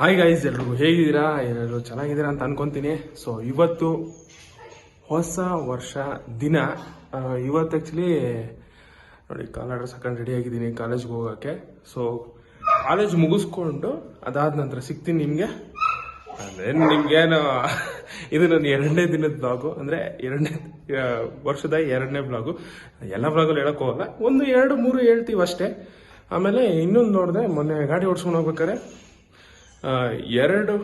Hi guys ಎಲ್ರಿಗೂ ಹೇಗಿದ್ದೀರಾ? ಎಲ್ಲರೂ ಚೆನ್ನಾಗಿದ್ದೀರಾ ಅಂತ ಅನ್ಕೊಂತೀನಿ. ಸೊ ಇವತ್ತು ಹೊಸ ವರ್ಷ ದಿನ. ಇವತ್ತು ಆ್ಯಕ್ಚುಲಿ ನೋಡಿ ಕಾಲ್ ಸಕಂಡ್ ರೆಡಿ ಆಗಿದ್ದೀನಿ ಕಾಲೇಜ್ಗೆ ಹೋಗೋಕ್ಕೆ ಸೊ ಕಾಲೇಜ್ ಮುಗಿಸ್ಕೊಂಡು ಅದಾದ ನಂತರ ಸಿಗ್ತೀನಿ ನಿಮಗೆ. ಅಂದರೆ ನಿಮ್ಗೇನು, ಇದು ನನ್ನ ಎರಡನೇ ದಿನದ ಬ್ಲಾಗು ಅಂದರೆ ಎರಡನೇ ವರ್ಷದ ಎರಡನೇ ಬ್ಲಾಗು ಎಲ್ಲ ಬ್ಲಾಗಲ್ಲಿ ಹೇಳಕ್ ಹೋಗಲ್ಲ. ಒಂದು ಎರಡು ಮೂರು ಹೇಳ್ತೀವಿ ಅಷ್ಟೇ. ಆಮೇಲೆ ಇನ್ನೊಂದು ನೋಡಿದೆ ಮೊನ್ನೆ ಗಾಡಿ ಓಡಿಸ್ಕೊಂಡು ಹೋಗ್ಬೇಕಾರೆ ಎರಡು,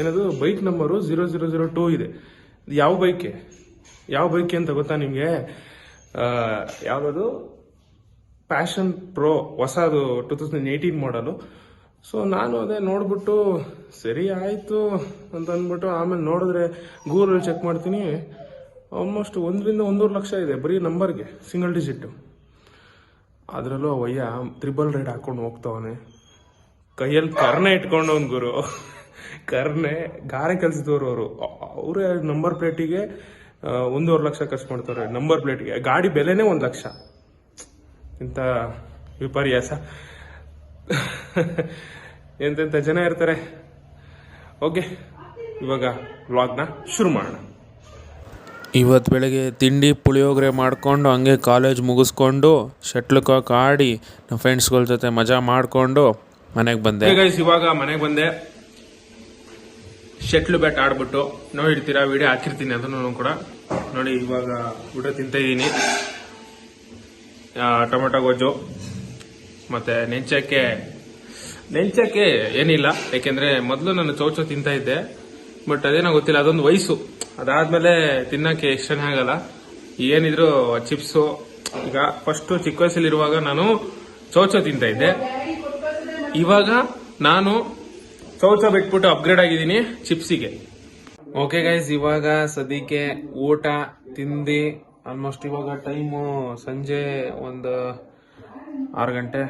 ಏನದು bike number zero zero zero two ಇದೆ. ಯಾವ ಬೈಕೆ ಯಾವ ಬೈಕೆ ಅಂತ ಗೊತ್ತಾ ನಿಮಗೆ? ಯಾವುದದು? ಪ್ಯಾಷನ್ ಪ್ರೋ ಹೊಸದು two thousand eighteen model so ನಾನು ಅದೇ ನೋಡ್ಬಿಟ್ಟು, ಸರಿ ಆಯಿತು ಅಂತ ಅಂದ್ಬಿಟ್ಟು ಆಮೇಲೆ ನೋಡಿದ್ರೆ ಗೂಗಲಲ್ಲಿ ಚೆಕ್ ಮಾಡ್ತೀನಿ. ಆಲ್ಮೋಸ್ಟ್ ಒಂದರಿಂದ ಒಂದೂವರೆ ಲಕ್ಷ ಇದೆ ಬರೀ ನಂಬರ್ಗೆ ಸಿಂಗಲ್ ಡಿಜಿಟ್ಟು ಅದರಲ್ಲೂ ಅವಯ್ಯ ತ್ರಿಬಲ್ ರೈಡ್ ಹಾಕೊಂಡು ಹೋಗ್ತಾವನೆ. ಕೈಯಲ್ಲಿ ಕರ್ನೆ ಇಟ್ಕೊಂಡವನ್ ಗುರು. ಕರ್ನೆ ಗಾರೆ ಕೆಲಸದವ್ರು ಅವರು. ಅವರೇ ನಂಬರ್ ಪ್ಲೇಟಿಗೆ ಒಂದೂವರೆ ಲಕ್ಷ ಖರ್ಚು ಮಾಡ್ತಾರೆ. ನಂಬರ್ ಪ್ಲೇಟ್ಗೆ ಗಾಡಿ ಬೆಲೆನೇ ಒಂದು ಲಕ್ಷ. ಇಂಥ ವಿಪರ್ಯಾಸ. ಎಂತೆಂಥ ಜನ ಇರ್ತಾರೆ. ಓಕೆ, ಇವಾಗ ವ್ಲಾಗ್ನ ಶುರು ಮಾಡೋಣ. ಇವತ್ತು ಬೆಳಗ್ಗೆ ತಿಂಡಿ ಪುಳಿಯೋಗರೆ ಮಾಡಿಕೊಂಡು, ಹಂಗೆ ಕಾಲೇಜ್ ಮುಗಿಸ್ಕೊಂಡು ಶಟ್ಲ್ ಕಾಕ್ ಆಡಿ ನಮ್ಮ ಫ್ರೆಂಡ್ಸ್ಗಳ ಜೊತೆ ಮಜಾ ಮಾಡಿಕೊಂಡು ಮನೆಗೆ ಬಂದೆ. ಗೈಸ್ ಇವಾಗ ಮನೆಗೆ ಬಂದೆ. ಶೆಟ್ಲ್ ಬ್ಯಾಟ್ ಆಡ್ಬಿಟ್ಟು ನೋಡಿರ್ತೀರಾ ವಿಡಿಯೋ ಹಾಕಿರ್ತೀನಿ ಅದನ್ನು ಕೂಡ. ನೋಡಿ, ಇವಾಗ ಊಟ ತಿಂತ ಇದ್ದೀನಿ ಟೊಮೆಟೊ ಗೊಜ್ಜು, ಮತ್ತೆ ನೆಂಚಕ್ಕೆ ನೆಂಚಕ್ಕೆ ಏನಿಲ್ಲ ಯಾಕೆಂದ್ರೆ ಮೊದಲು ನಾನು ಚೌಚ ತಿಂತ ಇದ್ದೆ, ಬಟ್ ಅದೇನೋ ಗೊತ್ತಿಲ್ಲ, ಅದೊಂದು ವಯಸ್ಸು. ಅದಾದ್ಮೇಲೆ ತಿನ್ನಕ್ಕೆ ಇಷ್ಟನೇ ಆಗಲ್ಲ. ಏನಿದ್ರು ಚಿಪ್ಸು, ಈಗ ಫಸ್ಟ್ ಚಿಕ್ಕ ವಯಸ್ಸಲ್ಲಿರುವಾಗ ನಾನು ಚೌಚ ತಿಂತ ಇದ್ದೆ. ಇವಾಗ ನಾನು ಚೌಚ ಬಿಟ್ಬಿಟ್ಟು ಅಪ್ಗ್ರೇಡ್ ಆಗಿದ್ದೀನಿ ಚಿಪ್ಸಿಗೆ. ಓಕೆ ಗೈಸ್ ಇವಾಗ ಸದ್ಯಕ್ಕೆ ಊಟ ತಿಂದು ಆಲ್ಮೋಸ್ಟ್ ಇವಾಗ ಟೈಮು ಸಂಜೆ ಒಂದು ಆರು ಗಂಟೆ,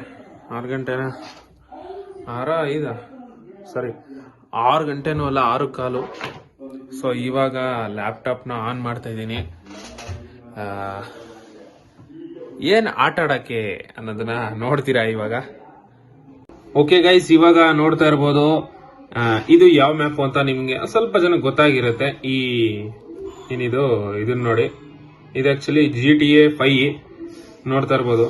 ಆರು ಗಂಟೆನಾ? ಆರ, ಐದ? ಸರಿ ಆರು ಗಂಟೆನೂ ಅಲ್ಲ, ಆರು ಕಾಲು. ಸೊ ಇವಾಗ ಲ್ಯಾಪ್ಟಾಪ್ನ ಆನ್ ಮಾಡ್ತಾ ಇದ್ದೀನಿ. ಏನು ಆಟ ಆಡೋಕ್ಕೆ ಅನ್ನೋದನ್ನ ನೋಡ್ತೀರಾ ಇವಾಗ? ಓಕೆ ಗೈಸ್ ಇವಾಗ ನೋಡ್ತಾ ಇರ್ಬೋದು ಇದು ಯಾವ ಮ್ಯಾಪ್ ಅಂತ ನಿಮ್ಗೆ ಸ್ವಲ್ಪ ಜನ ಗೊತ್ತಾಗಿರುತ್ತೆ. ಈ, ಏನಿದು ಇದನ್ನ ನೋಡಿ. ಇದು actually G T A five ನೋಡ್ತಾ ಇರ್ಬೋದು.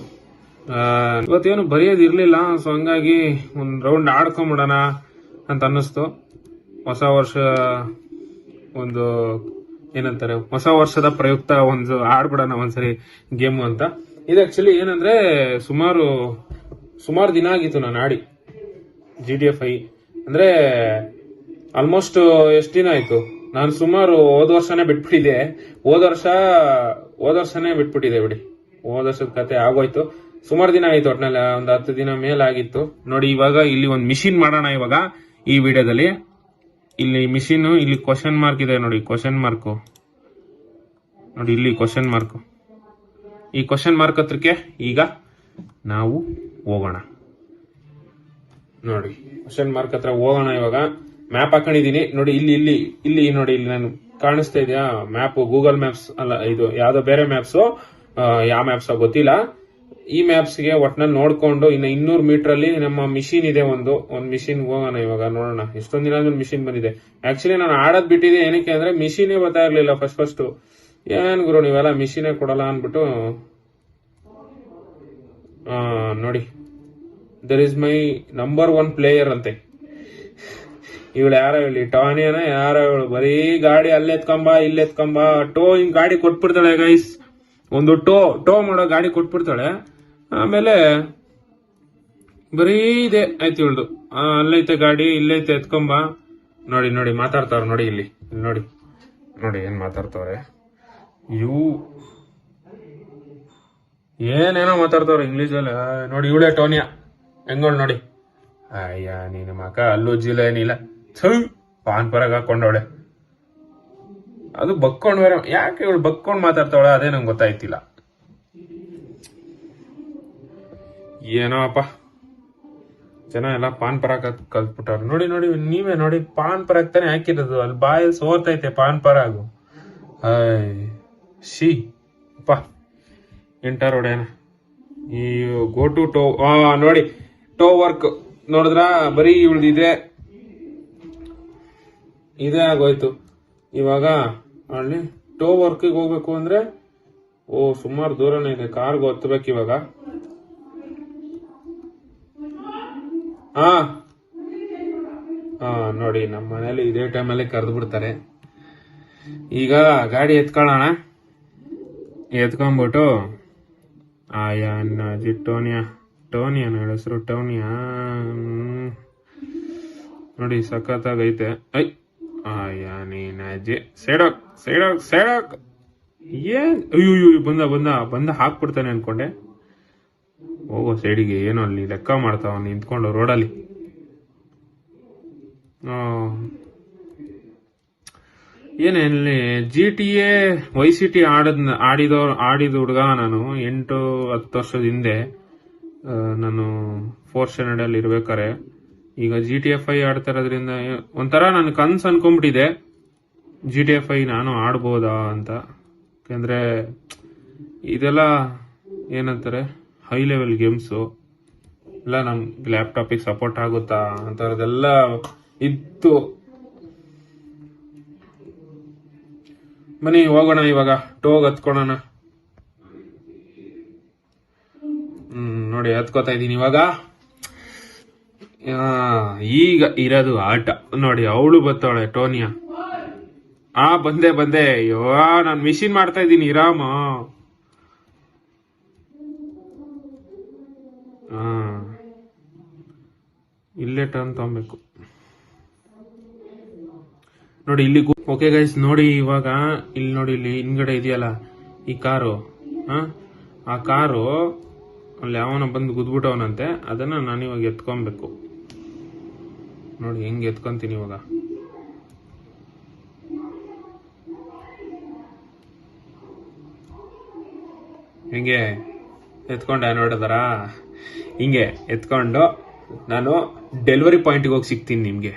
ಇವತ್ತೇನು ಬರೆಯೋದಿರ್ಲಿಲ್ಲ ಸೊ ಹಂಗಾಗಿ ಒಂದ್ ರೌಂಡ್ ಆಡ್ಕೊಂಬಿಡೋಣ ಅಂತ ಅನ್ನಿಸ್ತು. ಹೊಸ ವರ್ಷ ಒಂದು, ಏನಂತಾರೆ, ಹೊಸ ವರ್ಷದ ಪ್ರಯುಕ್ತ ಒಂದು ಆಡ್ಬಿಡೋಣ ಒಂದ್ಸರಿ ಗೇಮು ಅಂತ. ಇದು ಆಕ್ಚುಲಿ ಏನಂದ್ರೆ ಸುಮಾರು ಸುಮಾರು ದಿನ ಆಗಿತ್ತು ನಾನು ಆಡಿ. ಜಿ ಡಿ ಎಫ್ ಐ ಅಂದ್ರೆ ಆಲ್ಮೋಸ್ಟ್ ಎಷ್ಟು ದಿನ ಆಯ್ತು? ನಾನು ಸುಮಾರು ಹೋದ ವರ್ಷನೇ ಬಿಟ್ಬಿಟ್ಟಿದೆ ಹೋದ ವರ್ಷ, ಹೋದ ವರ್ಷನೇ ಬಿಟ್ಬಿಟ್ಟಿದೆ ಬಿಡಿ. ಹೋದ ವರ್ಷದ ಕತೆ ಆಗೋಯ್ತು. ಸುಮಾರು ದಿನ ಆಯ್ತು ಒಟ್ನಲ್ಲಿ, ಒಂದು ಹತ್ತು ದಿನ ಮೇಲಾಗಿತ್ತು ನೋಡಿ, ಇವಾಗ ಇಲ್ಲಿ ಒಂದು ಮಿಷಿನ್ ಮಾಡೋಣ ಇವಾಗ ಈ ವಿಡಿಯೋದಲ್ಲಿ. ಇಲ್ಲಿ ಮಿಷಿನ್ ಇಲ್ಲಿ ಕ್ವಶನ್ ಮಾರ್ಕ್ ಇದೆ ನೋಡಿ ಕ್ವಶನ್ ಮಾರ್ಕು ನೋಡಿ, ಇಲ್ಲಿ ಕ್ವಶನ್ ಮಾರ್ಕು ಈ ಕ್ವಶನ್ ಮಾರ್ಕ್ ಹತ್ರಕ್ಕೆ ಈಗ ನಾವು ಹೋಗೋಣ. ನೋಡಿ ಕ್ವಶನ್ ಮಾರ್ಕ್ ಹತ್ರ ಹೋಗೋಣ ಇವಾಗ. ಮ್ಯಾಪ್ ಹಾಕೊಂಡಿದೀನಿ ನೋಡಿ ಇಲ್ಲಿ ಇಲ್ಲಿ ಇಲ್ಲಿ ನೋಡಿ ಇಲ್ಲಿ ನಾನು ಕಾಣಿಸ್ತಾ ಇದೆಯಾ? ಮ್ಯಾಪ್ ಗೂಗಲ್ ಮ್ಯಾಪ್ಸ್ ಅಲ್ಲ ಇದು ಯಾವ್ದೋ ಬೇರೆ ಮ್ಯಾಪ್ಸ್ ಯಾವ ಮ್ಯಾಪ್ಸ್ ಗೊತ್ತಿಲ್ಲ. ಈ ಮ್ಯಾಪ್ಸ್ಗೆ ಒಟ್ನಲ್ಲಿ ನೋಡ್ಕೊಂಡು ಇನ್ನು ಇನ್ನೂರು ಮೀಟರ್ ಅಲ್ಲಿ ನಮ್ಮ ಮಿಷಿನ್ ಇದೆ ಒಂದು. ಒಂದು ಮಿಷಿನ್ ಹೋಗೋಣ ಇವಾಗ ನೋಡೋಣ. ಎಷ್ಟೊಂದ್ ದಿನ ಮಿಷಿನ್ ಬಂದಿದೆ. ಆಕ್ಚುಲಿ ನಾನು ಆಡೋದ್ ಬಿಟ್ಟಿದೆ ಏನಕ್ಕೆ ಅಂದ್ರೆ ಮಿಷಿನೇ ಬರ್ತಾ ಇರ್ಲಿಲ್ಲ ಫಸ್ಟ್ ಫಸ್ಟ್ ಏನ್ ಗುರು ನೀವೆಲ್ಲ ಮಿಷಿನೇ ಕೊಡಲ್ಲ ಅನ್ಬಿಟ್ಟು ಆ, ನೋಡಿ. There is my number one player ಅಂತೆ. ಇವಳು ಯಾರೋ ಹೇಳಿ, ಟಾನಿಯನ ಯಾರೋ ಹೇಳು, ಬರೀ ಗಾಡಿ ಅಲ್ಲೆತ್ಕೊಂಬ ಇಲ್ಲೆತ್ಕೊಂಬ ಟೋ ಹಿಂಗ್ ಗಾಡಿ ಕೊಟ್ಬಿಡ್ತಾಳೆ ಗೈಸ್ ಒಂದು ಟೋ ಟೋ ಮಾಡೋ ಗಾಡಿ ಕೊಟ್ಬಿಡ್ತಾಳೆ. ಆಮೇಲೆ ಬರೀ ಇದೆ, ಆಯ್ತು ಇವಳ್ದು. ಅಲ್ಲೈತೆ ಗಾಡಿ, ಇಲ್ಲೈತೆ ಎತ್ಕೊಂಬ ನೋಡಿ ನೋಡಿ, ಮಾತಾಡ್ತಾವ್ರ ನೋಡಿ ಇಲ್ಲಿ, ನೋಡಿ. ನೋಡಿ, ಏನ್ ಮಾತಾಡ್ತಾವ್ರೆ. ಇವು ಏನೇನೋ ಮಾತಾಡ್ತಾವ್ರೆ ಇಂಗ್ಲೀಷಲ್ಲಿ ನೋಡಿ, ಇವಳೇ ಟೋನಿಯಾ. ಹೆಂಗೋಳ್ ನೋಡಿ? ಅಯ್ಯ ನೀನು ಮಕ ಅಲ್ಲೂ ಜೀಲ ಏನಿಲ್ಲ ಥೂ, ಪಾನ್ ಪರಾಗ ಹಾಕೊಂಡವಳೆ ಅದು ಬಕ್ಕೊಂಡು ಬೇರೆ, ಯಾಕೆ ಇವಳು ಬಕ್ಕೊಂಡ್ ಮಾತಾಡ್ತಾವಳ? ಅದೇ ನಂಗೆ ಗೊತ್ತಾಯ್ತಿಲ್ಲ. ಏನೋ ಅಪ್ಪ. ಜನ ಎಲ್ಲ ಪಾನ್ ಪರಾಗ ಕಲ್ತ್ಬಿಟ್ಟವ್ರು. ನೋಡಿ ನೋಡಿ, ನೀವೇ ನೋಡಿ, ಪಾನ್ ಪರಾಗ್ ತಾನೇ ಹಾಕಿರೋದು. ಅಲ್ಲಿ ಬಾಯಲ್ಲಿ ಸೋರ್ತೈತೆ ಪಾನ್ ಪರಾಗು. ಶಿ ಅಪ್ಪ. ಎಂಟರ್ ಹೊಡೆಯನ ಈ ಗೋ ಟು ಟೋ ನೋಡಿ. ಟೋ ವರ್ಕ್ ನೋಡಿದ್ರ ಬರೀ ಇವಳ್ದಿದೆ ಇದೇ ಆಗೋಯ್ತು. ಇವಾಗ ಅಲ್ಲಿ ಟೋ ವರ್ಕಿಗೆ ಹೋಗ್ಬೇಕು ಅಂದ್ರೆ, ಓ, ಸುಮಾರು ದೂರನೇ ಇದೆ ಕಾರ್ಗೆ ಒತ್ತಬೇಕು ಇವಾಗ. ಹಾ. ಹಾ, ನೋಡಿ ನಮ್ಮ ಮನೇಲಿ ಇದೇ ಟೈಮಲ್ಲಿ ಕರೆದು ಬಿಡ್ತಾರೆ. ಈಗ ಗಾಡಿ ಎತ್ಕೊಳ್ಳೋಣ. ಎತ್ಕೊಂಡ್ಬಿಟ್ಟು, ಆಯಾ ಅನ್ನ ಟೋನಿಯಾ. ಟೋನಿಯಾ ನನ್ನ ಹೆಸರು ಟೋನಿಯಾ. ನೋಡಿ ಸಖತ್ತಾಗೈತೆ. ಐ. ಆಯಾ ನೀನಾಜಿ ಸೈಡಾಕ್ ಸೈಡಾಕ್ ಸೈಡಾಕ್. ಏನ್? ಅಯ್ಯೋ ಅಯ್ಯೋ, ಬಂದ ಬಂದ ಬಂದ ಹಾಕ್ಬಿಡ್ತಾನೆ ಅನ್ಕೊಂಡೆ. ಹೋಗೋ ಸೈಡಿಗೆ. ಏನೋ ಅಲ್ಲಿ ಲೆಕ್ಕ ಮಾಡ್ತಾವ ನಿಂತ್ಕೊಂಡು ರೋಡಲ್ಲಿ. ಆ, ಏನಲ್ಲಿ G T A Vice City ಆಡದ್ ಆಡಿದ ಹುಡುಗ ನಾನು ಎಂಟು ಹತ್ತು ವರ್ಷದ ಹಿಂದೆ. ನಾನು ಫೋರ್ತ್ ಸ್ಟ್ಯಾಂಡರ್ಡ್ ಅಲ್ಲಿ ಇರ್ಬೇಕಾರೆ ಈಗ ಜಿ ಟಿ ಎಫ್ ಐ ಆಡ್ತಾ ಇರೋದ್ರಿಂದ ಒಂಥರ ನಾನು ಕನ್ಸ್ ಅನ್ಕೊಂಡ್ಬಿಟ್ಟಿದೆ ಜಿ ಟಿ ಎಫ್ ಐ ನಾನು ಆಡ್ಬೋದಾ ಅಂತ. ಯಾಕಂದ್ರೆ, ಇದೆಲ್ಲ ಏನಂತಾರೆ ಹೈ ಲೆವೆಲ್ ಗೇಮ್ಸು ಎಲ್ಲ ನಮ್ಗೆ ಲ್ಯಾಪ್ಟಾಪಿಗೆ ಸಪೋರ್ಟ್ ಆಗುತ್ತಾ ಅಂಥವ್ರದ್ದೆಲ್ಲ ಇತ್ತು. ಬನ್ನಿ, ಹೋಗೋಣ ಇವಾಗ. ಟೋಗ್ ಹತ್ಕೊಳೋಣ. ನೋಡಿ ಹತ್ಕೋತಾ ಇದೀನಿ ಇವಾಗ. ಈಗ ಇರೋದು ಆಟ. ನೋಡಿ, ಅವಳು ಬತ್ತವಳೆ, ಟೋನಿಯಾ. ಆ, ಬಂದೆ ಬಂದೆ. ಅಯ್ಯೋ ನಾನು ಮಿಷಿನ್ ಮಾಡ್ತಾ ಇದ್ದೀನಿ ಇರಾಮ ಇಲ್ಲೇ ಟರ್ನ್ ತಗೊಬೇಕು. ನೋಡಿ, ಇಲ್ಲಿ ಓಕೆ ಗೈಸ್ ನೋಡಿ, ಇವಾಗ, ಇಲ್ಲಿ ನೋಡಿ, ಇಲ್ಲಿ ಹಿಂದ್ಗಡೆ ಇದೆಯಲ್ಲ, ಈ ಕಾರು? ಆ ಕಾರು ಅಲ್ಲಿ ಯಾವನ ಬಂದು ಗುದ್ಬಿಟ್ಟವನಂತೆ, ಅದನ್ನ ನಾನು ಇವಾಗ ಎತ್ಕೊಬೇಕು. ನೋಡಿ, ಹೆಂಗ್ ಎತ್ಕೊಂತೀನಿ ಇವಾಗ. ಹೆಂಗೆ? ಎತ್ಕೊಂಡೆ ನೋಡಿದಾರ ಹಿಂಗೆ ಎತ್ಕೊಂಡು ನಾನು ಡೆಲಿವರಿ ಪಾಯಿಂಟ್ಗೆ ಹೋಗಿ ಸಿಗ್ತೀನಿ ನಿಮ್ಗೆ.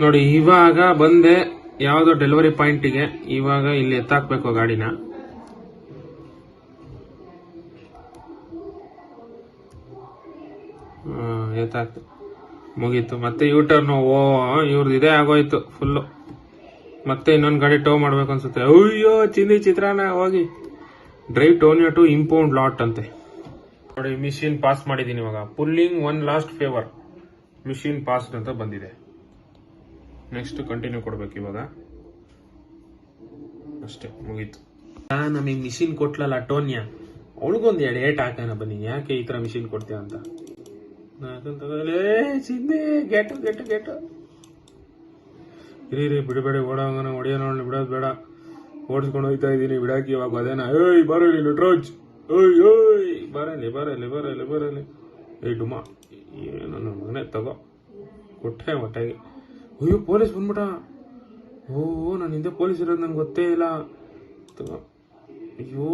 ನೋಡಿ, ಇವಾಗ ಬಂದೆ, ಯಾವ್ದೋ ಡೆಲಿವರಿ ಪಾಯಿಂಟಿಗೆ, ಇವಾಗ ಇಲ್ಲಿ ಎತ್ತಾಕ್ಬೇಕು ಗಾಡಿನ. ಎತ್ತಾಕ್ತು ಮುಗೀತು. ಮತ್ತೆ ಯೂಟರ್ನ್ ಓ ಇವ್ರದ್ದು ಇದೇ ಆಗೋಯ್ತು ಫುಲ್ಲು ಮತ್ತೆ ಇನ್ನೊಂದು ಗಾಡಿ ಟೋ ಮಾಡ್ಬೇಕು ಅನ್ಸುತ್ತೆ. ಅಯ್ಯೋ ಚಿಂದಿ ಚಿತ್ರಾನ, ಹೋಗಿ. ಡ್ರೈವ್ ಟೋನಿಯೋ ಟು ಇಂಪೌಂಡ್ ಲಾಟ್ ಅಂತೆ. ನೋಡಿ ಮಿಷಿನ್ ಪಾಸ್ ಮಾಡಿದೀನಿ ಇವಾಗ. Pulling one last favour mission pass ಅಂತ ಬಂದಿದೆ. ನೆಕ್ಸ್ಟ್ ಕಂಟಿನ್ಯೂ ಕೊಡ್ಬೇಕು ಇವಾಗ. ಅಷ್ಟೇ, ಮುಗೀತು. ನಮಗೆ ಮಿಷಿನ್ ಕೊಟ್ಲಲ್ಲ ಟೋನಿಯಾ ಅವಳಿಗೊಂದು ಎರಡು ಏಟ್ ಹಾಕೋಣ ಬನ್ನಿ. ಯಾಕೆ ಈ ಥರ ಮಿಷಿನ್ ಕೊಡ್ತೀಯ ಅಂತ? ತಗೊಳ್ಳೇ ಚಿನ್ನೆ ಗೆಟ್ಟು ಗೆಟ್ಟು ಗೆಟ್ಟು ಇರಿ ಬಿಡಬೇಡ ಓಡೋಂಗನ ಹೊಡಿಯೋ ನೋಡಿ ಬಿಡೋದು ಬೇಡ. ಓಡಿಸ್ಕೊಂಡು ಹೋಗ್ತಾ ಇದ್ದೀನಿ, ಬಿಡಾಕಿ ಇವಾಗ ಅದೇನ. ಏಯ್ ಬರಲಿ ಲುಟ್ರೋಜ್. ಓಯ್ ಓಯ್ ಬರಲಿ ಬರಲಿ ಬರಲಿ ಬರಲಿ ಏಯ್, ಡುಮ. ಏನು ನನ್ನ ಮಗನೇ, ತಗೋ. ಕೊಟ್ಟೆ ಹೊಟ್ಟೆಗೆ. ಅಯ್ಯೋ, ಪೊಲೀಸ್ ಬಂದ್ಬಿಟ ಓ, ನಾನು ಹಿಂದೆ ಪೊಲೀಸ್ ಇರೋದು ನಂಗೆ ಗೊತ್ತೇ ಇಲ್ಲ. ತಗೋ. ಅಯ್ಯೋ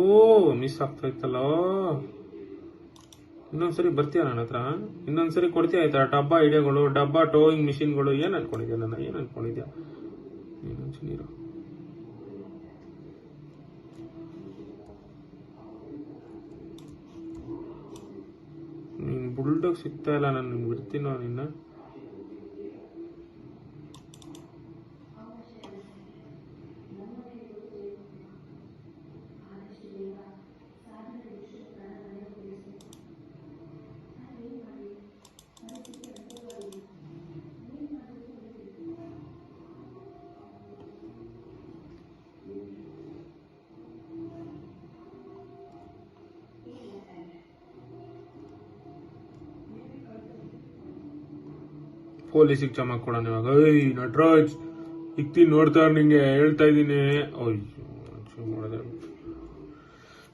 ಮಿಸ್ ಆಗ್ತಾ ಇತ್ತಲ್ಲ. ಇನ್ನೊಂದ್ಸರಿ ಬರ್ತೀಯ ನನ್ನ ಹತ್ರ? ಇನ್ನೊಂದ್ಸರಿ ಕೊಡ್ತೀಯ ಆಯ್ತಾ ಡಬ್ಬ ಐಡಿಯಾಗಳು, ಡಬ್ಬ ಟೋಯಿಂಗ್ ಮಿಷಿನ್ಗಳು ಏನ್ ಅನ್ಕೊಂಡಿದ್ಯಾ ನನ್ನ? ಏನ್ ಅನ್ಕೊಂಡಿದ್ಯಾ? ನೀರು. ನೀನ್ ಬುಲ್ಡೋಗ್ ಸಿಗ್ತಾ ಇಲ್ಲ ನಾನು ಬಿಡ್ತೀನೋ ನಿನ್ನ. ಪೊಲೀಸಿಗೆ ಚಮಕ್ ಕೊಡೋಣ ಇವಾಗ. ಏಯ್, ನಟರಾಜ್ ಇಕ್ತಿ ನೋಡ್ತಾ ಇರು ನಿಂಗೆ, ಹೇಳ್ತಾ ಇದ್ದೀನಿ. ಅಯ್ಯೋ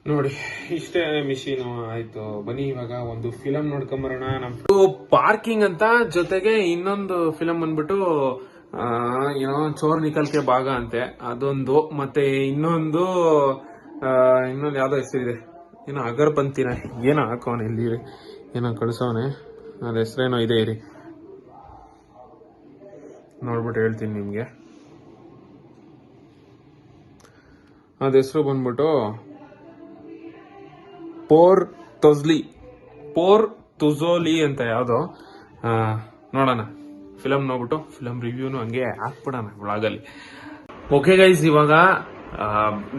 ನೋಡಿ, ಇಷ್ಟೇ ಮಿಷಿನ್ ಆಯ್ತು. ಬನ್ನಿ ಇವಾಗ ಒಂದು ಫಿಲಂ ನೋಡ್ಕೊಂಬರೋಣ. ನಮ್ ಪಾರ್ಕಿಂಗ್ ಅಂತ? ಜೊತೆಗೆ ಇನ್ನೊಂದು ಫಿಲಂ ಬಂದ್ಬಿಟ್ಟು ಏನೋ ಚೋರ್ ನಿಕಲ್ಕೆ ಭಾಗ ಅಂತೆ. ಅದೊಂದು, ಮತ್ತೆ ಇನ್ನೊಂದು ಇನ್ನೊಂದು ಯಾವ್ದೋ ಹೆಸರಿದೆ. ಏನೋ ಅಗರ್ಬಂತಿನ. ಏನೋ ಹಾಕೋನೆ ಇಲ್ಲಿ? ಏನೋ ಕಳ್ಸೋನೆ ಅದ ಹೆಸರೇನೋ ಇದೆ ಇರಿ ನೋಡ್ಬಿಟ್ಟು ಹೇಳ್ತೀನಿ ನಿಮಗೆ. ಅದ ಹೆಸರು ಬಂದ್ಬಿಟ್ಟು ಪೋರ್ ತೊಜ್ಲಿ. ಪೋರ್ ತುಜೋಲಿ ಅಂತ ಯಾವುದು. ನೋಡೋಣ. ಫಿಲಮ್ ನೋಡ್ಬಿಟ್ಟು ಫಿಲಮ್ ರಿವ್ಯೂನು ಹಂಗೆ ಹಾಕ್ಬಿಡೋಣ ಒಳಗಲ್ಲಿ ಓಕೆ ಗೈಸ್ ಇವಾಗ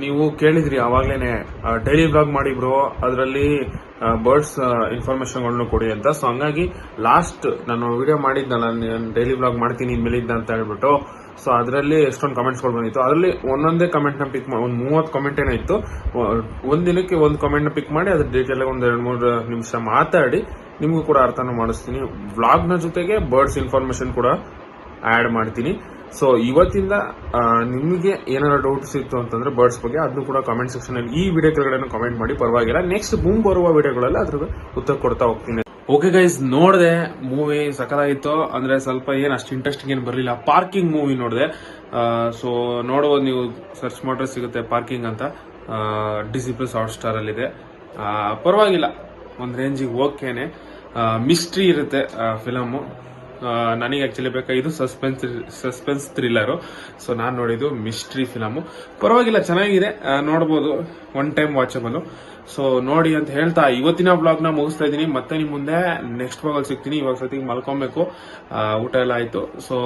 ನೀವು ಕೇಳಿದ್ರಿ ಅವಾಗ್ಲೇನೆ ಡೈಲಿ ಬ್ಲಾಗ್ ಮಾಡಿ ಬ್ರೋ ಅದರಲ್ಲಿ ಬರ್ಡ್ಸ್ ಇನ್ಫಾರ್ಮೇಶನ್ಗಳನ್ನು ಕೊಡಿ ಅಂತ. ಸೊ ಹಂಗಾಗಿ ಲಾಸ್ಟ್ ನಾನು ವಿಡಿಯೋ ಮಾಡಿದ್ನಲ್ಲ ನಾನು ಡೈಲಿ ಬ್ಲಾಗ್ ಮಾಡ್ತೀನಿ ಇನ್ಮೇಲಿದ್ದ ಅಂತ ಹೇಳ್ಬಿಟ್ಟು ಸೊ ಅದರಲ್ಲಿ ಎಷ್ಟೊಂದು ಕಮೆಂಟ್ಸ್ಗಳು ಬಂದಿತ್ತು. ಅದರಲ್ಲಿ ಒಂದೊಂದೇ ಕಮೆಂಟ್ನ ಪಿಕ್ ಮಾಡಿ ಒಂದು ಮೂವತ್ತು ಕಮೆಂಟ್ ಏನೋ ಇತ್ತು. ಒಂದು ದಿನಕ್ಕೆ ಒಂದು ಕಮೆಂಟ್ನ ಪಿಕ್ ಮಾಡಿ, ಅದ್ರ ಡೀಟೇಲ್ ಒಂದು ಎರಡು ಮೂರು ನಿಮಿಷ ಮಾತಾಡಿ, ನಿಮಗೂ ಕೂಡ ಅರ್ಥನ ಮಾಡಿಸ್ತೀನಿ. ವ್ಲಾಗ್ನ ಜೊತೆಗೆ ಬರ್ಡ್ಸ್ ಇನ್ಫಾರ್ಮೇಶನ್ ಕೂಡ ಆ್ಯಡ್ ಮಾಡ್ತೀನಿ. ಸೊ ಇವತ್ತಿಂದ ನಿಮಗೆ ಏನಾರ ಡೌಟ್ಸ್ ಇತ್ತು ಅಂತಂದ್ರೆ ಬರ್ಡ್ಸ್ ಬಗ್ಗೆ ಅದನ್ನು ಕೂಡ ಕಾಮೆಂಟ್ ಸೆಕ್ಷನ್ ಅಲ್ಲಿ ಈ ವಿಡಿಯೋ ಕೆಳಗಡೆ ಕಾಮೆಂಟ್ ಮಾಡಿ, ಪರವಾಗಿಲ್ಲ. ನೆಕ್ಸ್ಟ್ ಬೂಮ್ ಬರುವ ವಿಡಿಯೋಗಳಲ್ಲಿ ಅದ್ರ ಉತ್ತರ ಕೊಡ್ತಾ ಹೋಗ್ತೀನಿ. ಓಕೆ ಗೈಸ್ ನೋಡಿದೆ ಮೂವಿ ಸಕಲಾಗಿತ್ತು. ಅಂದ್ರೆ ಸ್ವಲ್ಪ ಏನು ಅಷ್ಟು ಇಂಟ್ರೆಸ್ಟಿಂಗ್ ಏನು ಬರಲಿಲ್ಲ. ಪಾರ್ಕಿಂಗ್ ಮೂವಿ ನೋಡಿದೆ. ಸೊ ನೋಡ್ಬೋದು ನೀವು ಸರ್ಚ್ ಮಾಡ್ರೆ ಸಿಗುತ್ತೆ ಪಾರ್ಕಿಂಗ್ ಅಂತ. ಡಿಸಿ ಪ್ಲಸ್ ಹಾಟ್ ಸ್ಟಾರ್ ಅಲ್ಲಿದೆ. ಪರವಾಗಿಲ್ಲ. ಒಂದು ರೇಂಜಿಗೆ ಓಕೆನೆ ಮಿಸ್ಟ್ರಿ ಇರುತ್ತೆ ಫಿಲಮು ನನಗೆ ಆಕ್ಚುಲಿ ಬೇಕಾಗಿದ್ದು ಸಸ್ಪೆನ್ಸ್ ಸಸ್ಪೆನ್ಸ್ ಥ್ರಿಲ್ಲರು ಸೊ ನಾನು ನೋಡಿದ್ದು ಮಿಸ್ಟ್ರಿ ಫಿಲಮು ಪರವಾಗಿಲ್ಲ, ಚೆನ್ನಾಗಿದೆ. ನೋಡ್ಬೋದು. ಒನ್ ಟೈಮ್ ವಾಚಬಲ್ ಸೊ ನೋಡಿ ಅಂತ ಹೇಳ್ತಾ ಇವತ್ತಿನ ಬ್ಲಾಗ್ನ ಮುಗಿಸ್ತಾ ಇದ್ದೀನಿ. ಮತ್ತೆ ನಿಮ್ಮ ಮುಂದೆ ನೆಕ್ಸ್ಟ್ ಬ್ಲಾಗಲ್ಲಿ ಸಿಗ್ತೀನಿ. ಇವಾಗ ಸತಿಗೆ ಮಲ್ಕೊಬೇಕು. ಊಟ ಎಲ್ಲ ಆಯಿತು. ಸೊ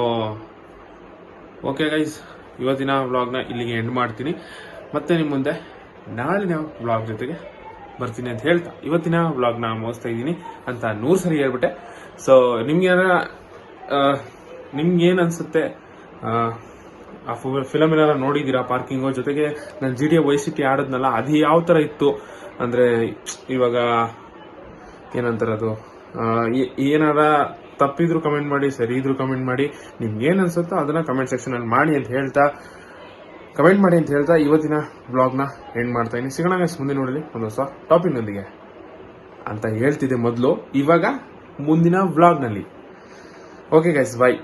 ಓಕೆ ಗೈಸ್ ಇವತ್ತಿನ ವ್ಲಾಗ್ನ ಇಲ್ಲಿಗೆ ಎಂಡ್ ಮಾಡ್ತೀನಿ. ಮತ್ತೆ ನಿಮ್ಮ ಮುಂದೆ ನಾಳಿನ ವ್ಲಾಗ್ ಜೊತೆಗೆ ಬರ್ತೀನಿ ಅಂತ ಹೇಳ್ತಾ ಇವತ್ತಿನ ಬ್ಲಾಗ್ನ ಮುಗಿಸ್ತಾ ಇದ್ದೀನಿ ಅಂತ ನೂರು ಸರಿ ಹೇಳ್ಬಿಟ್ಟೆ. ಸೊ ನಿಮ್ಗೆ ಏನಾರ ನಿಮ್ಗೆ ಏನು ಅನ್ಸುತ್ತೆ? ಆ, ಏನಾರ ನೋಡಿದ್ದೀರಾ ಪಾರ್ಕಿಂಗು ಜೊತೆಗೆ ನಾನು ಜಿ ಡಿ ವೈ ಸಿಟಿ ಆಡದ್ನಲ್ಲ ಅದು ಯಾವ ಥರ ಇತ್ತು? ಅಂದರೆ ಇವಾಗ ಏನಂತಾರೆ ಅದು? ಏನಾರ ತಪ್ಪಿದ್ರು ಕಮೆಂಟ್ ಮಾಡಿ ಸರಿ ಇದ್ರು ಕಮೆಂಟ್ ಮಾಡಿ ನಿಮ್ಗೆ ಏನ್ ಅನ್ಸುತ್ತೋ ಅದನ್ನ ಕಮೆಂಟ್ ಸೆಕ್ಷನ್ ಅಲ್ಲಿ ಮಾಡಿ ಅಂತ ಹೇಳ್ತಾ ಕಮೆಂಟ್ ಮಾಡಿ ಅಂತ ಹೇಳ್ತಾ ಇವತ್ತಿನ ಬ್ಲಾಗ್ನ ಎಂಡ್ ಮಾಡ್ತಾ ಇದ್ದೀನಿ. ಸಿಗೋಣ ಮುಂದೆ ನೋಡಲಿ ಒಂದು ಹೊಸ ಟಾಪಿಕ್ನೊಂದಿಗೆ ಅಂತ ಹೇಳ್ತಿದ್ದೆ ಮೊದಲು ಇವಾಗ ಮುಂದಿನ ವ್ಲಾಗ್ನಲ್ಲಿ ಓಕೆ ಗೈಸ್ ಬಾಯ್